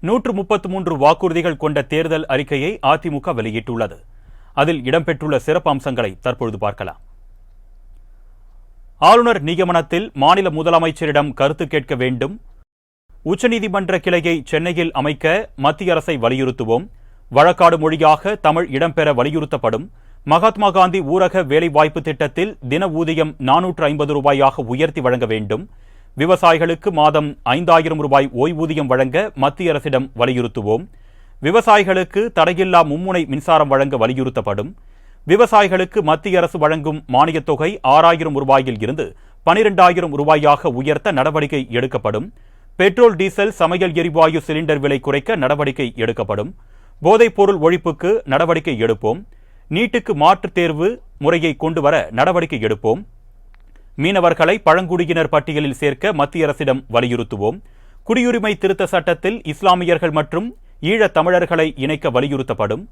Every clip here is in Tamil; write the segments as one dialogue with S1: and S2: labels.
S1: நூற்று முப்பத்து மூன்று வாக்குறுதிகள் கொண்ட தேர்தல் அறிக்கையை அதிமுக வெளியிட்டுள்ளது. அதில் இடம்பெற்றுள்ள சிறப்பு அம்சங்களை தற்பொழுது பார்க்கலாம். ஆளுநர் நியமனத்தில் மாநில முதலமைச்சரிடம் கருத்து கேட்க வேண்டும். உச்சநீதிமன்ற கிளையை சென்னையில் அமைக்க மத்திய அரசை வலியுறுத்துவோம். வழக்காடு மொழியாக தமிழ் இடம்பெற வலியுறுத்தப்படும். மகாத்மா காந்தி ஊரக வேலைவாய்ப்பு திட்டத்தில் தின ஊதியம் நானூற்று ஐம்பது ரூபாயாக உயர்த்தி வழங்க வேண்டும். விவசாயிகளுக்கு மாதம் ஐந்தாயிரம் ரூபாய் ஓய்வூதியம் வழங்க மத்திய அரசிடம் வலியுறுத்துவோம். விவசாயிகளுக்கு தடையில்லா மும்முனை மின்சாரம் வழங்க வலியுறுத்தப்படும். விவசாயிகளுக்கு மத்திய அரசு வழங்கும் மானியத் தொகை ஆறாயிரம் ரூபாயில் இருந்து பனிரெண்டாயிரம் ரூபாயாக உயர்த்த நடவடிக்கை எடுக்கப்படும். பெட்ரோல் டீசல் சமையல் எரிவாயு சிலிண்டர் விலை குறைக்க நடவடிக்கை எடுக்கப்படும். போதைப்பொருள் ஒழிப்புக்கு நடவடிக்கை எடுப்போம். நீட்டுக்கு மாற்றுத் தேர்வு முறையை கொண்டு வர நடவடிக்கை எடுப்போம். மீனவர்களை பழங்குடியினர் பட்டியலில் சேர்க்க மத்திய அரசிடம் வலியுறுத்துவோம். குடியுரிமை திருத்த சட்டத்தில் இஸ்லாமியர்கள் மற்றும் ஈழத் தமிழர்களை இணைக்க வலியுறுத்தப்படும்.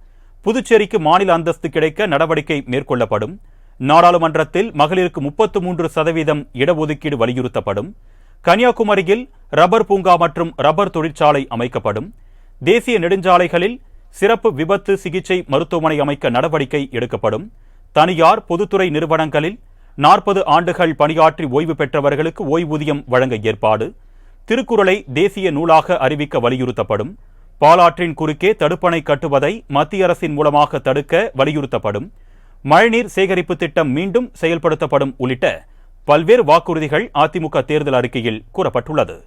S1: புதுச்சேரிக்கு மாநில அந்தஸ்து கிடைக்க நடவடிக்கை மேற்கொள்ளப்படும். நாடாளுமன்றத்தில் மகளிருக்கு முப்பத்து மூன்று சதவீதம் இடஒதுக்கீடு வலியுறுத்தப்படும். கன்னியாகுமரியில் ரப்பர் பூங்கா மற்றும் ரப்பர் தொழிற்சாலை அமைக்கப்படும். தேசிய நெடுஞ்சாலைகளில் சிறப்பு விபத்து சிகிச்சை மருத்துவமனை அமைக்க நடவடிக்கை எடுக்கப்படும். தனியார் பொதுத்துறை நிறுவனங்களில் நாற்பது ஆண்டுகள் பணியாற்றி ஓய்வு பெற்றவர்களுக்கு ஓய்வூதியம் வழங்க ஏற்பாடு. திருக்குறளை தேசிய நூலாக அறிவிக்க வலியுறுத்தப்படும். பாலாற்றின் குறுக்கே தடுப்பணை கட்டுவதை மத்திய அரசின் மூலமாக தடுக்க வலியுறுத்தப்படும். மழைநீர் சேகரிப்பு திட்டம் மீண்டும் செயல்படுத்தப்படும் உள்ளிட்ட பல்வேறு வாக்குறுதிகள் அதிமுக தேர்தல் அறிக்கையில் கூறப்பட்டுள்ளது.